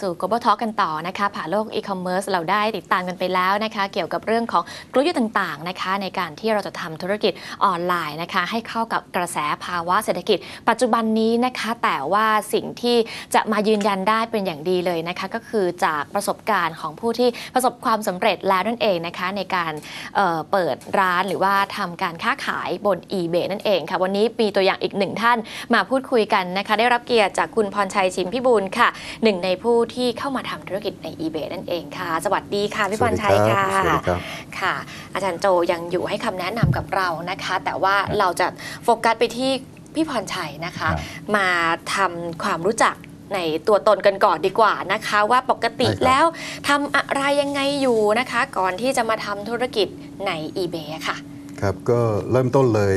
สู่ Global Talk กันต่อนะคะผ่านโลก e-commerce เราได้ติดตามกันไปแล้วนะคะ เกี่ยวกับเรื่องของกลยุทธ์ต่างๆนะคะ ในการที่เราจะทำธุรกิจออนไลน์นะคะ ให้เข้ากับกระแสภาวะเศรษฐกิจ ปัจจุบันนี้นะคะ แต่ว่าสิ่งที่จะมายืนยันได้เป็นอย่างดีเลยนะคะ ก็คือจากประสบการณ์ของผู้ที่ประสบความสำเร็จแล้วนั่นเองนะคะ ในการเเปิดร้านหรือว่าทำการค้าขายบน eBay นั่นเองค่ะวันนี้มีตัวอย่างอีกหนึ่งท่านมาพูดคุยกันนะคะ ได้รับเกียรติจากคุณพรชัยชิมพิบูลค่ะหนึ่งในผู้ที่เข้ามาทำธุรกิจใน eBay นั่นเองค่ะ สวัสดีค่ะพี่พรชัยค่ะสวัสดีครับค่ะ อาจารย์โจยังอยู่ให้คำแนะนำกับเรานะคะ แต่ว่าเราจะโฟกัสไปที่พี่พรชัยนะคะครับมาทำความรู้จักในตัวตนกันก่อนดีกว่านะคะ ว่าปกติได้ครับแล้วทำอะไรยังไงอยู่นะคะ ก่อนที่จะมาทำธุรกิจใน eBay อะค่ะครับก็เริ่มต้นเลย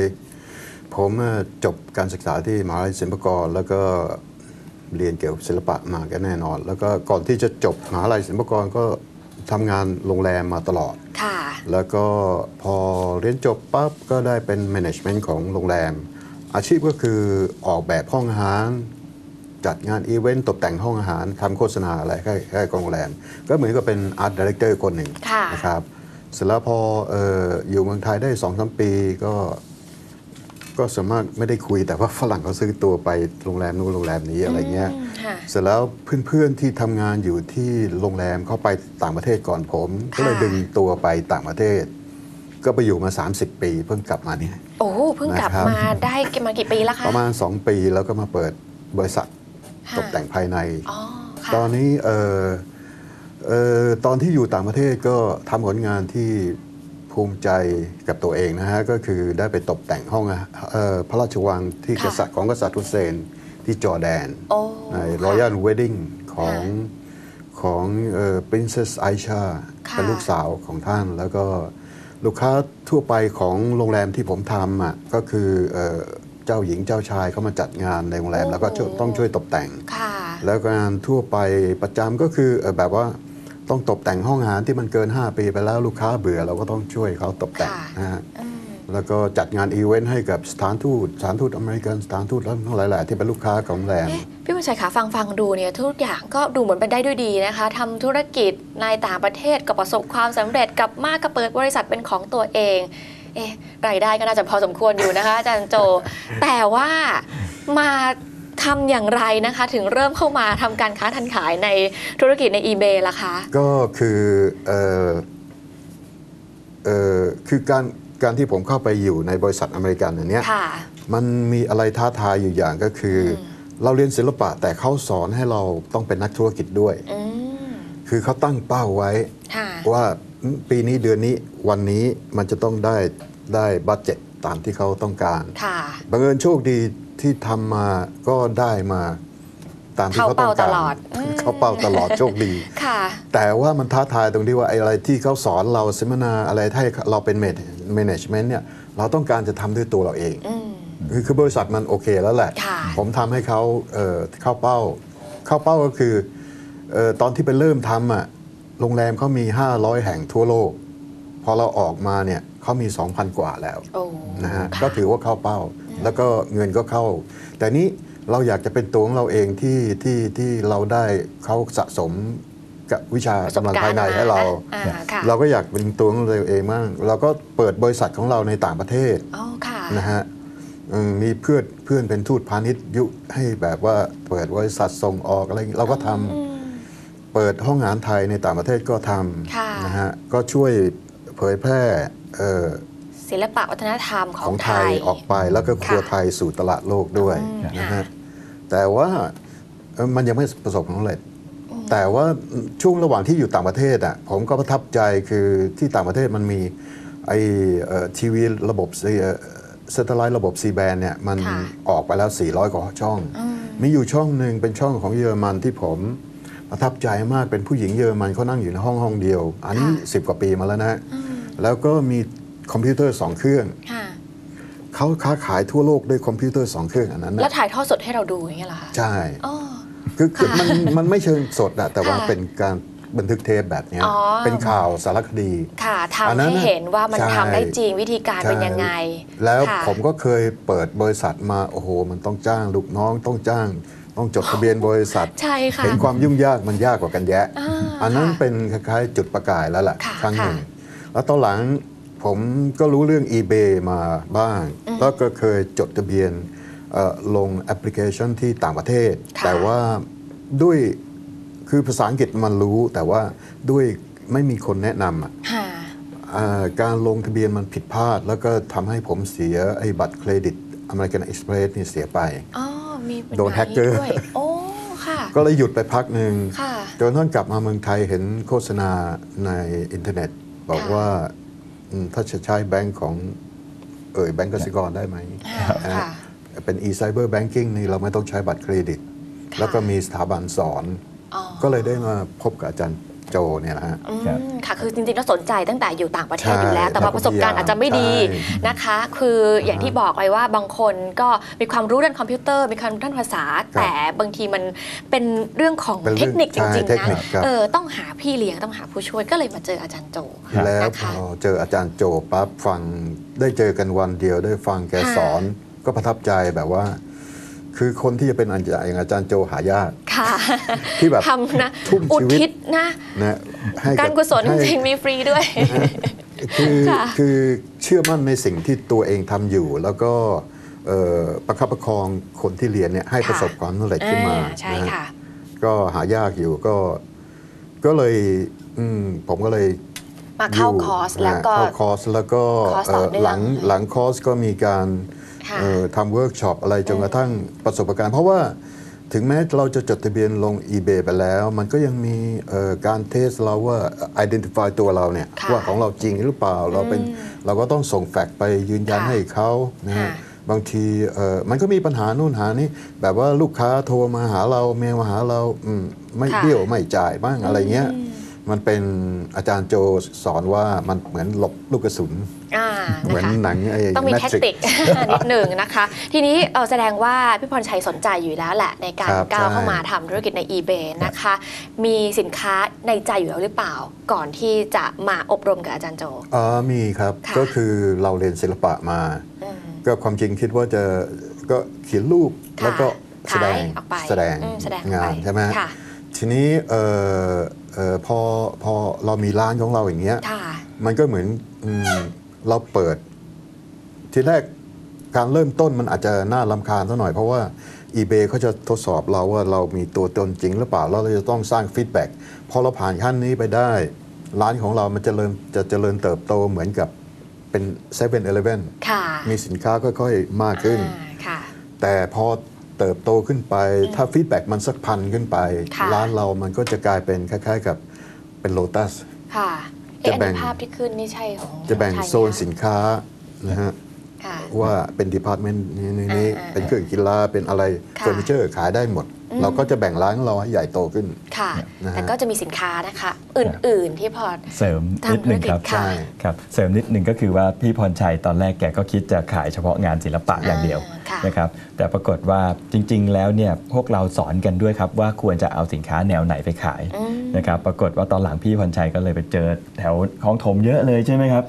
ผมอะจบการศึกษาที่มหาลัยศิลปากร แล้วก็ เรียนเกี่ยวกับศิลปะมาก็แน่นอน แล้วก็ก่อนที่จะจบมหาลัยศิลปากรก็ทำงานโรงแรมมาตลอด ค่ะ แล้วก็พอเรียนจบปั๊บก็ได้เป็น management ของโรงแรม อาชีพก็คือออกแบบห้องอาหาร จัดงานอีเวนต์ตกแต่งห้องอาหารทำโฆษณาอะไรให้ให้กับโรงแรม ก็เหมือนกับเป็นอาร์ตดีเรคเตอร์คนหนึ่งค่ะ นะครับเสร็จแล้วพอเอออยู่เมืองไทยได้สองสามปีก็ ก็สามารถไม่ได้คุยแต่ว่าฝรั่งเขาซื้อตัวไปโรงแรมนู้นโรงแรมนี้อะไรเงี้ยมค่ะ เสร็จแล้วเพื่อนๆที่ทำงานอยู่ที่โรงแรมเขาไปต่างประเทศก่อนผม ก็เลยดึงตัวไปต่างประเทศ ก็ไปอยู่มา 30 ปีเพิ่งกลับมาเนี่ย โอ้เพิ่งกลับนะครับ มาได้มากี่ปีแล้วคะประมาณ 2 ปีแล้วก็มาเปิดบริษัทค่ะตกแต่งภายใน อ๋อค่ะตอนนี้เออเออตอนที่อยู่ต่างประเทศก็ทำผลงานที่ ภูมิใจกับตัวเองนะฮะ ก็คือได้ไปตกแต่งห้องอาเอ่อพระราชวังที่กษัตริย์ของกษัตริย์ฮุสเซนที่จอร์แดนโอ้ในค่ะ Royal Wedding ของของเอ่อ Princess Aisha ค่ะเป็นลูกสาวของท่าน แล้วก็ลูกค้าทั่วไปของโรงแรมที่ผมทำอะก็คือเอ่อเจ้าหญิงเจ้าชายเขามาจัดงานในโรงแรม แล้วก็ช่วยต้องช่วยตกแต่งค่ะแล้วงานทั่วไปประจำก็คือเอ่อแบบว่า ต้องตกแต่งห้องอาหารที่มันเกิน 5 ปีไปแล้วลูกค้าเบื่อเราก็ต้องช่วยเขาตกแต่งค่ะนะฮะอืมแล้วก็จัดงานอีเวนต์ให้กับสถานทูตสถานทูตอเมริกันสถานทูตทั้งหลายๆที่เป็นลูกค้าของโรงแรมเอ๊ะพี่บุญชัยคะฟังฟังดูเนี่ยทุกอย่างก็ดูเหมือนไปได้ด้วยดีนะคะทำธุรกิจในต่างประเทศก็ประสบความสำเร็จกลับมาก็เปิดบริษัทเป็นของตัวเองเอ๊ะรายได้ก็น่าจะพอสมควรอยู่นะคะอาจารย์โจ แต่ว่ามา ทำอย่างไรนะคะ ถึงเริ่มเข้ามาทำการค้าทันขายในธุรกิจใน eBay ล่ะคะ ก็คือเออเออคือการการที่ผมเข้าไปอยู่ในบริษัทอเมริกันอันเนี้ยค่ะ มันมีอะไรท้าทายอยู่อย่างก็คืออมเราเรียนศิลปะแต่เขาสอนให้เราต้องเป็นนักธุรกิจด้วย อืม คือเขาตั้งเป้าไว้ ค่ะ ว่าปีนี้เดือนนี้วันนี้มันจะต้องได้ได้บัตเจ็ตตามที่เขาต้องการ ค่ะ บังเอิญโชคดี ที่ทำมาก็ได้มาตามที่เขาต้องการเข้าเป้าตลอดอืมเข้าเป้าตลอดโชคดีค่ะแต่ว่ามันท้าทายตรงที่ว่าไอ้อะไรที่เขาสอนเราเสมนาอะไรให้เราเป็นเมนจเมนต์เนี่ยเราต้องการจะทำด้วยตัวเราเองอืมคือคือบริษัทมันโอเคแล้วแหละค่ะผมทำให้เขาเอ่อเข้าเป้า เข้าเป้าก็คือเอ่อตอนที่ไปเริ่มทำอะโรงแรมเขามี 500 แห่งทั่วโลก พอเราออกมาเนี่ยเขามี 2,000 กว่าแล้วโอ้นะฮะค่ะก็ถือว่าเข้าเป้า แล้วก็เงินก็เข้า แต่นี้เราอยากจะเป็นตัวของเราเองที่ที่ที่เราได้เขาสะสมกับวิชาประสบกำลังการภายณ์ในให้เราอ่าค่ะเราก็อยากเป็นตัวของเราเองมั่งเราก็เปิดบริษัทของเราในต่างประเทศอ๋อค่ะนะฮะอืมมีเพื่อนเพื่อนเป็นทูตพาณิชย์ยุให้แบบว่าเปิดบริษัทส่งออกอะไรอย่างงี้เราก็ทำอืมเปิดห้องอาหารไทยในต่างประเทศก็ทค่ะำนะฮะก็ช่วยเผยแพร่เอ่อ ศิลปะวัฒนธรรมขขอองงไทไทยย ออกไปแล้วก็ครัวค่ะไทยสู่ตลาดโลกด้วยอืมนะค่ะฮะแต่ว่าเอ่อมันยังไม่ประสบความสำเร็จ แต่ว่าช่วงระหว่างที่อยู่ต่างประเทศอะผมก็ประทับใจคือที่ต่างประเทศมันมีไอเอ่อทีวีระบบเซตไลท์ระบบซีแบนเนี่ยมันค่ะ ออกไปแล้ว 400 กว่าช่อง อืม มีอยู่ช่องหนึ่งเป็นช่องของเยอรมันที่ผมประทับใจมากเป็นผู้หญิงเยอรมันเขานั่งอยู่ในห้องห้องเดียว อันนี้ค่ะ10กว่าปีมาแล้วนะ อืม แล้วก็มี คอมพิวเตอร์สองเครื่องค่ะเขาค้าขายทั่วโลกด้วยคอมพิวเตอร์สองเครื่องอันนั้นแล้วนะถ่ายทอดสดให้เราดูอย่างเงี้ยเหรอคะใช่อ๋อคือคือมันมันไม่เชิงสดอะแต่ว่าค่ะเป็นการบันทึกเทปแบบเนี้ยอ๋อเป็นข่าวสารคดี ค่ะอันทำนั้นให้น่ะเห็นว่ามันใช่ทำได้จริงวิธีการเป็นยังไง แล้วค่ะผมก็เคยเปิดบริษัทมาโอ้โห มันต้องจ้างลูกน้องต้องจ้างตต้องจดทะเบียนบริษัทใช่ค่ะเห็นความยุ่งยากมันยากกว่ากันแยะอ่าอันนั้นค่ะเป็นคล้ายๆจุดประกายแล้วล่ะค่ะครั้งหนึ่งค่ะแล้วตอนหลัง ผมก็รู้เรื่อง eBay มาบ้าง แล้วก็เคยจดทะเบียนเอ่อลงแอปพลิเคชันที่ต่างประเทศค่ะแต่ว่าด้วยคือภาษาอังกฤษมันรู้แต่ว่าด้วยไม่มีคนแนะนำอะค่ะอ่าการลงทะเบียนมันผิดพลาด แล้วก็ทำให้ผมเสียไอ้บัตรเครดิตอเมริกันเอ็กซ์เพรสนี่เสียไปอ๋อมีปัญหาโดนแฮกเกอร์ด้วยโอ้ค่ะก็เลยหยุดไปพักหนึ่งค่ะจนท่านกลับมาเมืองไทยเห็นโฆษณาในอินเทอร์เน็ต บอกค่ะว่าอืม ถ้าจะใช้แบงก์ของเอ่ยแบงก์กสิกรได้ไหมค่ะนะค่ะเป็น e-cyber banking นี่เราไม่ต้องใช้บัตรเครดิตค่ะแล้วก็มีสถาบันสอนอ๋อก็เลยได้มาพบกับอาจารย์ โจเนี่ยนะฮะ อืมครับค่ะคือจริงๆแล้วสนใจตั้งแต่อยู่ต่างประเทศใช่อยู่แล้ว แต่ว่าประสบการณ์อาจจะไม่ดีใช่นะคะ คืออย่างที่บอกไปว่าบางคนก็มีความรู้ด้านคอมพิวเตอร์ มีความรู้ด้านภาษาแต่บางทีมันเป็นเรื่องของเป็นเทเรื่คองนิคจริง ใช่ๆเทคนะนิคครับ เออต้องหาพี่เลี้ยงต้องหาผู้ช่วยก็เลยมาเจออาจารย์โจ แล้วนะพคะอเจออาจารย์โจปั๊บฟังได้เจอกันวันเดียวได้ฟังแกค่ะ สอนก็ประทับใจแบบว่า คือคนที่จะเป็นอาจารย์อย่างอาจารย์โจหายากค่ะที่แบบทำนะทุ่มอุชีวิตทิศนะนะให้บการกุศลจให้ริงๆมีฟรีด้วย คือค่ะคือเชื่อมั่นในสิ่งที่ตัวเองทำอยู่ แล้วก็เอ่อประคับประคองคนที่เรียนเนี่ยให้ค่ะประสบความสำเร็จขึ้นมาอ่าใช่นะฮะค่ะก็หายากอยู่ก็ ก็เลยอืมผมก็เลย มาเข้ายู่คอร์สแล้วก็ เข้าคอร์สแล้วก็คอร์สต่อเอ่อเนื่องหลังหลังคอร์สก็มีการค่ะเอ่อทำเวิร์กช็อปอะไรจนกระทั่งประสบการณ์ เพราะว่าถึงแม้เราจะจดทะเบียนลง eBay ไปแล้ว มันก็ยังมีเอ่อการเทสเราว่า identify ตัวเราเนี่ย ค่ะว่าของเราจริงหรือเปล่าเราเป็นเราก็ต้องส่งแฟกซ์ไปยืนยันค่ะให้เขานะฮะค่ะ บางทีเอ่อมันก็มีปัญหานู่นหานี่แบบว่าลูกค้าโทรมาหาเราเมลมาหาเราอืมไม่ค่ะ เบี้ยวไม่จ่ายบ้างอะไรเงี้ยมั นเป็นอาจารย์โจสอนว่ามันเหมือนหลบลูกกระสุนอ่าเหมือนนะคะหนังไอ้ต้องมีแมแท็กทริกติกนิดหนึ่งนะคะ ทีนี้เอ่อแสดงว่าพี่พรชัยสนใจอยู่แล้วแหละ ในการครับก้าวใช่เข้ามาทำธุรกิจใน eBay นะคะ มีสินค้าในใจอยู่แล้วหรือเปล่า ก่อนที่จะมาอบรมกับอาจารย์โจอ๋อมีครับค่ะก็คือเราเรียนศิลปะมาอืมก็ความจริงคิดว่าจะก็เขียนรูปค่ะแล้วก็แสดงขายออกไปแสดงอืมแสดงออกไปงานใช่ไหมค่ะทีนี้ เอ่อเอ่อพอพอเรามีร้านของเราอย่างเงี้ย ค่ะมันก็เหมือนอืมเราเปิด ทีแรกการเริ่มต้นมันอาจจะน่าลำคาญสักหน่อยเพราะว่า eBay เขาจะทดสอบเราว่าเรามีตัวตนจริงหรือเปล่าแล้วเราจะต้องสร้างฟีดแบ็กพอเราผ่านขั้นนี้ไปได้ ร้านของเรามันจะเริ่มจะเจริญเติบโตเหมือนกับเป็น7 e เ e ่ e อค่ะมีสินค้าค่อยๆ มากขึ้น อ่าค่ะ แต่พอ เติบโตขึ้นไป ถ้าฟีดแบ็กมันสักพันขึ้นไปค่ะร้านเรามันก็จะกลายเป็นคล้าย ๆ กับเป็นโลตัสค่ะเอ๊ะจะอันแบ่นี้งภาพที่ขึ้นนี่ใช่ของจะแบ่งไทยไหมโซนสินค้านะฮะค่ะว่าเป็นดีพาร์ตเมนต์นี้นี้นี้อ่าเป็นเครื่องกีฬาเป็นอะไรค่ะเฟอร์นิเจอร์ขายได้หมด เราก็จะแบ่งร้านของเราให้ใหญ่โตขึ้น ค่ะ นะฮะ แต่ก็จะมีสินค้านะคะ อื่นๆที่พอ เสริมนิดหนึ่งครับทำธุรกิจค่ะ ครับ เสริมนิดหนึ่งก็คือว่าพี่พรชัยตอนแรกแกก็คิดจะขายเฉพาะงานศิลปะอย่างเดียวอ่าค่ะ นะครับ แต่ปรากฏว่าจริง ๆ แล้วเนี่ยพวกเราสอนกันด้วยครับว่าควรจะเอาสินค้าแนวไหนไปขายอืมนะครับ ปรากฏว่าตอนหลังพี่พรชัยก็เลยไปเจอแถวคลองถมเยอะเลยใช่ไหมครับ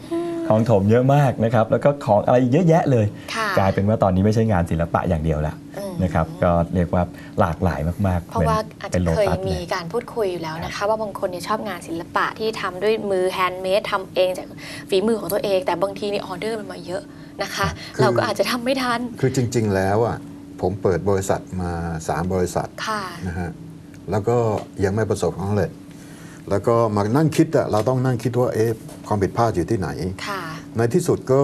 คลองถมเยอะมากนะครับ แล้วก็ของอะไรเยอะแยะเลยค่ะกลายเป็นว่าตอนนี้ไม่ใช่งานศิลปะอย่างเดียวละอืมนะครับก็เรียกว่าหลากหลายมากๆ เพราะว่าอาจเป็จะนโลเคยตัสมีเลยการพูดคุยอยู่แล้วนะคะ ว่าบางคนเนี่ยชอบงานศิลปะที่ทำด้วยมือแฮนด์เมดทำเองจากฝีมือของตัวเอง แต่บางทีนี่ออเดอร์มันมาเยอะนะคะคือเราก็อาจจะทำไม่ทัน คือจริง ๆ แล้วอะผมเปิดบริษัทมา 3 บริษัทค่ะนะฮะแล้วก็ยังไม่ประสบความสำเร็จ แล้วก็มานั่งคิดอะเราต้องนั่งคิดว่าเอ๊ะความผิดพลาดอยู่ที่ไหนค่ะในที่สุดก็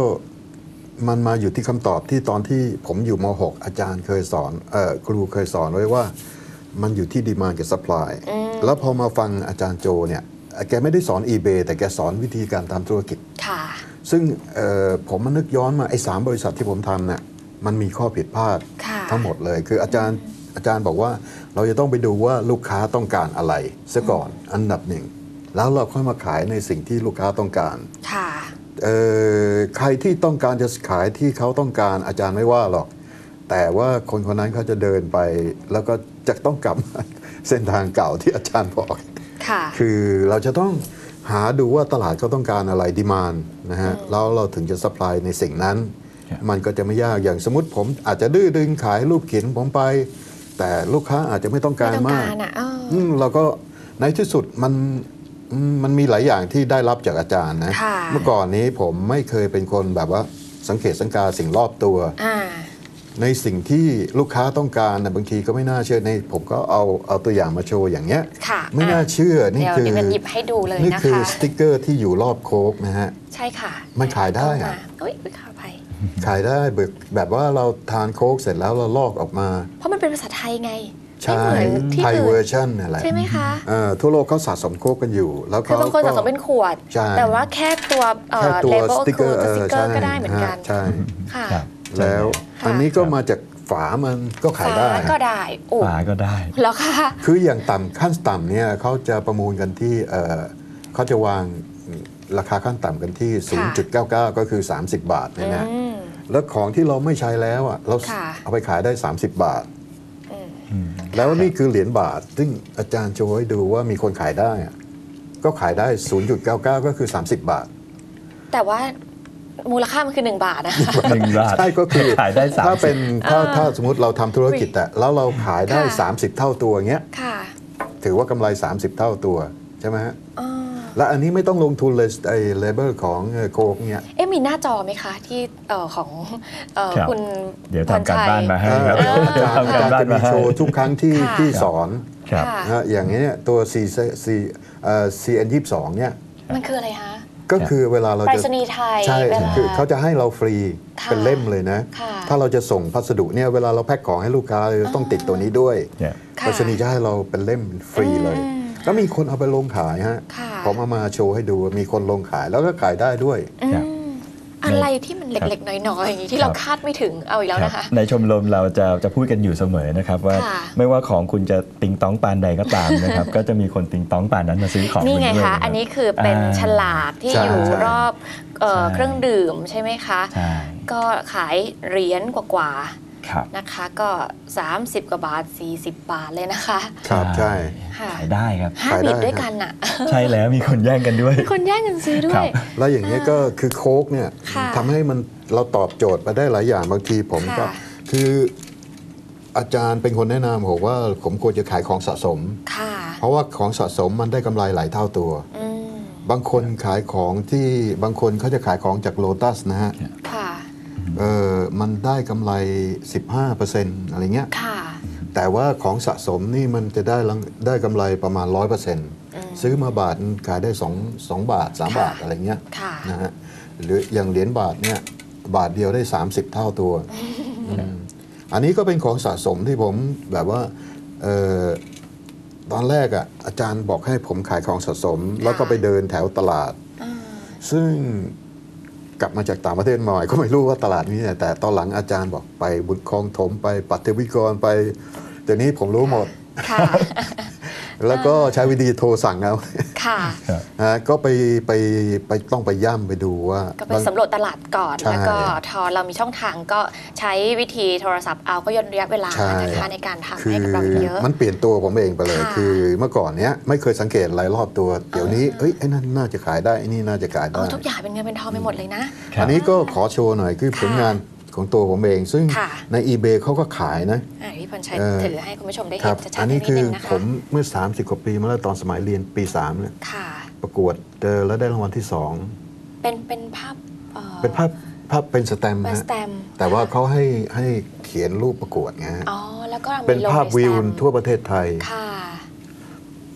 มันมาอยู่ที่คำตอบที่ตอนที่ผมอยู่ม .6 อาจารย์เคยสอนเออครูเคยสอนไว้ว่า มันอยู่ที่ดีมานกับ supply อืมแล้วพอมาฟังอาจารย์โจเนี่ยแกไม่ได้สอน eBay แต่แกสอนวิธีการทำธุรกิจค่ะซึ่งเอ่อผมมานึกย้อนมาไอ้สามบริษัทที่ผมทำเนี่ยมันมีข้อผิดพลาดค่ะทั้งหมดเลย คืออาจารย์อาจารย์บอกว่า เราจะต้องไปดูว่าลูกค้าต้องการอะไรซะก่อนอันดับหนึ่ง แล้วเราค่อยมาขายในสิ่งที่ลูกค้าต้องการค่ะเอ่อใครที่ต้องการจะขายที่เขาต้องการอาจารย์ไม่ว่าหรอก แต่ว่าคนคนนั้นเขาจะเดินไป แล้วก็จะต้องกลับมาเส้นทางเก่าที่อาจารย์บอกค่ะคือเราจะต้องหาดูว่าตลาดเขาต้องการอะไรดีมานนะฮะแล้วเราถึงจะสป라이ในสิ่งนั้นครับมันก็จะไม่ยากอย่างสมมติผมอาจจะดื้อดึงขายรูปเขียนผมไป แต่ลูกค้าอาจจะไม่ต้องไม่การต้องมากการอะเออออืมเราก็ในที่สุดมันอืมมันมีหลายอย่างที่ได้รับจากอาจารย์นะค่ะเมื่อก่อนนี้ผมไม่เคยเป็นคนแบบว่าสังเกตสังกาสิ่งรอบตัวอ่าในสิ่งที่ลูกค้าต้องการนะบางทีก็ไม่น่าเชื่อในผมก็เอาเอาตัวอย่างมาโชว์อย่างเงี้ยค่ะไม่น่าอะเชื่อนี่เดี๋ยวคือดิฉันหยิบให้ดูเลยนี่นะคือคะสติกเกอร์ที่อยู่รอบโค้กนะฮะ ใช่ค่ะ มันขายได้เข้อะมาเอ้ยอุ๊ยขออภัย ขายได้แบบแบบว่าเราทานโค้กเสร็จแล้วเราลอกออกมา เพราะมันเป็นภาษาไทยไงใช่ไม่เหมือนที่ไทยอื่เวอนร์ชันอะไรใช่ไหมคะเอ่อทั่วโลกเขาสะสมโค้กกันอยู่ แล้วคือเขาบางคนสะสมเป็นขวดใช่แต่ว่าแค่ตัวเอ่แค่อตัวเลเบลสติกเกคืออร์เอสติอกเกอใช่ร์ก็ได้เหมือนกันใช่ค่ะครับแล้วค่ะอันนี้ก็มาจากฝามันก็ขายได้ ฝาก็ได้โอ้ฝาก็ได้แล้วค่ะคืออย่างต่ำขั้นต่ำเนี่ยเขาจะประมูลกันที่เอ่อเขาจะวางราคาขั้นต่ำกันที่ 0.99 ก็คือ 30 บาทเนี่ยนะอืม แล้วของที่เราไม่ใช้แล้วอะเราค่ะ เอาไปขายได้ 30 บาทอืมอืม แล้วนี่คือเหรียญบาท ซึ่งอาจารย์โชว์ให้ดูว่ามีคนขายได้อะก็ขายได้ 0.99 ก็คือ 30 บาท แต่ว่ามูลค่ามันคือ1บาทนะคะ หนึ่งบาทใช่ก็คือขายได้สามถ้าสิเป็บนถ้าถ้าสมมติเราทำธุรกิจอะแล้วเราขายได้ ค่ะ 30 เท่าตัวเงี้ย ค่ะถือว่ากำไร 30 เท่าตัวใช่ไหมฮะ อ๋อ และอันนี้ไม่ต้องลงทุนเลยไอ้เลเบลของเอ่อโคกเนี่ยเอ๊ะมีหน้าจอไหมคะที่เอ่อของเอ่อครับคุณเดี๋ยวทำการพชัยบ้านมาให้ครับเอ่ออาจารย์ทำอาการจารย์บ้านจะมีมาให้โชว์ทุกครั้งที่ค่ะที่สอนครับค่ะนะฮะอย่างนี้ยตัว C C เอ่อ CN 22เนี่ยมันคืออะไรคะก็คือเวลาเราไปรจะษณีย์ไทยใช่เวลาคือเขาจะให้เราฟรีค่ะเป็นเล่มเลยนะค่ะถ้าเราจะส่งพัสดุเนี่ยเวลาเราแพ็คของให้ลูกค้าเราต้องติดตัวนี้ด้วยเนี่ยค่ะไปรษณีย์จะให้เราเป็นเล่มฟรีเลย อืมแล้วมีคนเอาไปลงขายฮะค่ะ ผมเอามาโชว์ให้ดูมีคนลงขายแล้วก็ขายได้ด้วย อืมครับอะไรที่มันเล็ก ๆ น้อยๆอย่างนี้ที่ครัเราบคาดไม่ถึงเอาอีกแล้วนะคะ ในชมรมเราจะจะพูดกันอยู่เสมอนะครับว่าค่ะ ไม่ว่าของคุณจะติงต้องปานใดก็ตามนะครับ ก็จะมีคนติงต้องปานนั้นมาซื้อของนี่ไงณด้วยคะ รับ อันนี้คือเป็นอ่าฉลากที่ใช่อยู่ใช่ รอบเอ่อใช่ เครื่องดื่มใช่ไหมคะ ใช่ ก็ขายเหรียญกว่าครับๆ นะคะ ก็ 30 กว่าบาท 40 บาทเลยนะคะครับใช่ ค่ะขายได้ครับ ห้าขายหได้นีบด้วยครับกันอะ ใช่แล้วมีคนแย่งกันด้วยมีคนแย่งกันซื้อด้วครัย บ แล้วอย่างนี้ยก็คือโค้กเนี่ยค่ะทำให้มันเราตอบโจทย์มาได้หลายอย่างบางทีผมก็ ค่ะ คืออาจารย์เป็นคนแนะนำผมว่าผมควรจะขายของสะสม ค่ะ เพราะว่าของสะสมมันได้กำไรหลายเท่าตัว อืม บางคนขายของที่บางคนเขาจะขายของจากโลตัสนะฮะ ค่ะ เออมันได้กำไร 15%อะไรเงี้ยค่ะ แต่ว่าของสะสมนี่มันจะได้รังได้กำไรประมาณ 100%ซื้อมาบาทขายได้2 2บาท3ค่ะบาทอะไรเงี้ยค่ะ นะฮะหรืออย่างเหรียญบาทเนี่ยบาทเดียวได้ 30 เท่าตัวอืมอันนี้ก็เป็นของสะสมที่ผมแบบว่าเออตอนแรกอะอาจารย์บอกให้ผมขายของสะสม แล้วก็ไปเดินแถวตลาด อ่าซึ่ง กลับมาจากต่างประเทศมาใหม่ก็ไม่รู้ว่าตลาดนี้เนี่ยแต่ตอนหลังอาจารย์บอกไปบุญคลองถมไปปัตเทวิกรไป เดี๋ยวนี้ผมรู้หมด แล้วก็ใช้วิธีโทรสั่งเอาค่ะครับฮะก็ไปไปไปต้องไปย่ำไปดูว่า ก็ไปสำรวจตลาดก่อนใช่แล้วก็ทอเรามีช่องทางก็ใช้วิธีโทรศัพท์เอาก็ย่นระยะเวลาใช่นะคะในการทำคืให้อกับเราเยอะมันเปลี่ยนตัวผมเองไปเลยค่ะคือเมื่อก่อนเนี้ยไม่เคยสังเกตอะไรรอบตัวเดี๋ยวนี้เอ้ยไอ้นั่นน่าจะขายได้ไอ้นี่น่าจะขายเอาได้ทุกอย่างเป็นเงินเป็นทองไปหมดเลยนะครับอันนี้ก็ขอโชว์หน่อยคือผลงาน ของตัวผมเอง ซึ่งค่ะใน eBay เขาก็ขายนะอะพี่พรชัยเอ่อถือให้คุณผู้ชมได้คเห็รันบชัดอันๆนี้นิดคือนึงนะคะผมเมื่อ 30 กว่าปีมาแล้วตอนสมัยเรียนปี3เนี่ยค่ะประกวดเจอแล้วได้รางวัลที่เป็นเป็นภาพอ่อ2เป็นภาพภาพเป็นสแตมป์เป็นฮะสแตมป์แต่ว่าเขาให้ให้เขียนรูปประกวดไงฮะอ๋อแล้วก็มีเป็นลงภาพในวิวสแตมป์ทั่วประเทศไทยค่ะ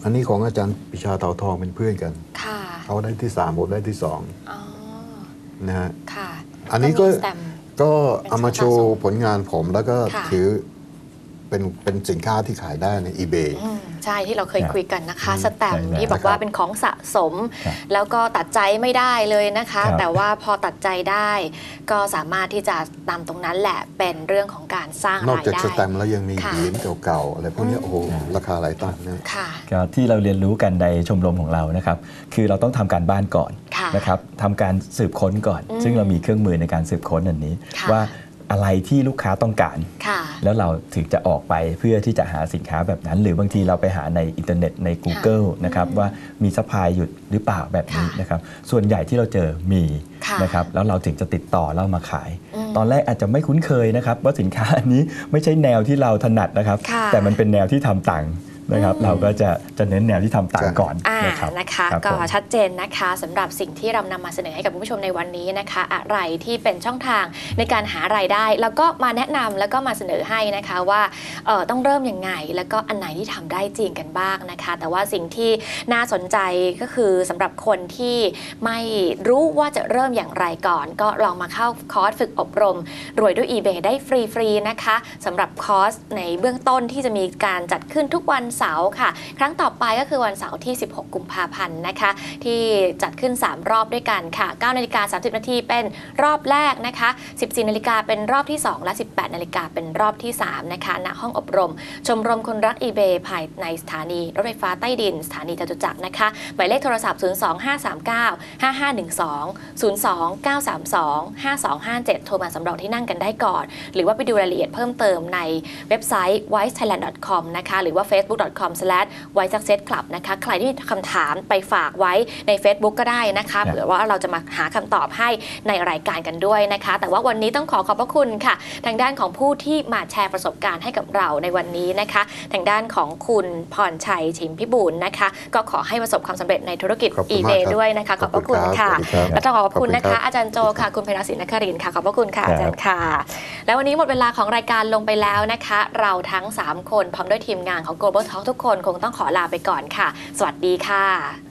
อันนี้ของอาจารย์ปิชาเต่าทองเป็นเพื่อนกันค่ะเขาได้ที่3ผมได้ที่อ๋อ2นะฮะค่ะอันนี้ก็มีสแตมป์ ก็เอามาโชว์ผลงานผมแล้วก็ค่ะถือ เป็นเป็นสินค้าที่ขายได้ใน eBay อืมใช่ที่เราเคยครับคุยกันนะคะอืมสแตมป์ใช่แล้วที่บอกว่านะครับเป็นของสะสม ครับแล้วก็ตัดใจไม่ได้เลยนะคะ ครับ แต่ว่าพอตัดใจได้ ก็สามารถที่จะนำตรงนั้นแหละเป็นเรื่องของการสร้างนอกรายจากได้ สแตมป์แล้วยังมีค่ะ เหรียญเก่าๆอะไรพวกเนี้ยโอ้โหราคาหลายตังค์นะ ค่ะ ก็ที่เราเรียนรู้กันในชมรมของเรานะครับ คือเราต้องทำการบ้านก่อนค่ะนะครับทำการสืบค้นก่อน อืมซึ่งเรามีเครื่องมือในการสืบค้นอันนี้ ค่ะว่า อะไรที่ลูกค้าต้องการค่ะแล้วเราถึงจะออกไปเพื่อที่จะหาสินค้าแบบนั้น หรือบางทีเราไปหาในอินเทอร์เน็ตใน Google นะครับว่ามีซัพพลายหยุดหรือเปล่าแบบนี้ค่ะนะครับส่วนใหญ่ที่เราเจอมีค่ะนะครับแล้วเราถึงจะติดต่อแล้วเอามาขายอืมตอนแรกอาจจะไม่คุ้นเคยนะครับว่าสินค้าอันนี้ไม่ใช่แนวที่เราถนัดนะครับค่ะแต่มันเป็นแนวที่ทำตังค์ นะครับอืมเราก็จะจะเน้นแนวที่ทำตังค์ใช่ก่อนอ่านะครับนะคะรับก็ผมชัดเจนนะคะสำหรับสิ่งที่เรานำมาเสนอให้กับคุณผู้ชมในวันนี้นะคะ อะไรที่เป็นช่องทางในการหารายได้ แล้วก็มาแนะนำแล้วก็มาเสนอให้นะคะว่าเอ่อต้องเริ่มยังไง แล้วก็อันไหนที่ทำได้จริงกันบ้างนะคะ แต่ว่าสิ่งที่น่าสนใจก็คือสำหรับคนที่ไม่รู้ว่าจะเริ่มอย่างไรก่อน ก็ลองมาเข้าคอร์สฝึกอบรม รวยด้วย eBay ได้ฟรีๆนะคะสำหรับคอร์สในเบื้องต้นที่จะมีการจัดขึ้นทุกวันเสาร์ค่ะ ครั้งต่อไปก็คือวันเสาร์ที่ 16 กุมภาพันธ์นะคะ ที่จัดขึ้น 3 รอบด้วยกันค่ะ9นาฬิกา30 นาทีเป็นรอบแรกนะคะ 14 นาฬิกาเป็นรอบที่ 2 และ 18 นาฬิกาเป็นรอบที่ 3 นะคะณห้องอบรม ชมรมคนรัก eBay ภายในสถานีรถไฟฟ้าใต้ดิน สถานีจตุจักรนะคะ หมายเลขโทรศัพท์ 02539 5512 02932 5257 โทรมาสำรองที่นั่งกันได้ก่อน หรือว่าไปดูรายละเอียดเพิ่มเติมในเว็บไซต์ wisethailand.com นะคะ หรือว่า facebook.com/wisesuccessclub นะคะใครที่มีคำถามไปฝากไว้ใน Facebook ก็ได้นะคะครับเผื่อว่าเราจะมาหาคำตอบให้ในรายการกันด้วยนะคะ แต่ว่าวันนี้ต้องขอขอบพระคุณค่ะ ทางด้านของผู้ที่มาแชร์ประสบการณ์ให้กับเราในวันนี้นะคะ ทางด้านของคุณพรชัยชิมพิบูลนะคะ ก็ขอให้ประสบความสำเร็จในธุรกิจขอบคุณมาก eBay ครับด้วยนะคะ ขอบพระคุณค่ะขอบคุณครับและต้องขอขอบคุณนะขอบคุณครัคะบอาจารย์โจค่ะคุณไพรัศินนครินทร์ค่ะขอบพระคุณค่ะครับอาจารย์ค่ะ และวันนี้หมดเวลาของรายการลงไปแล้วนะคะ เราทั้ง 3 คนพร้อมด้วยทีมงานของ Global เราทุกคนคงต้องขอลาไปก่อนค่ะ สวัสดีค่ะ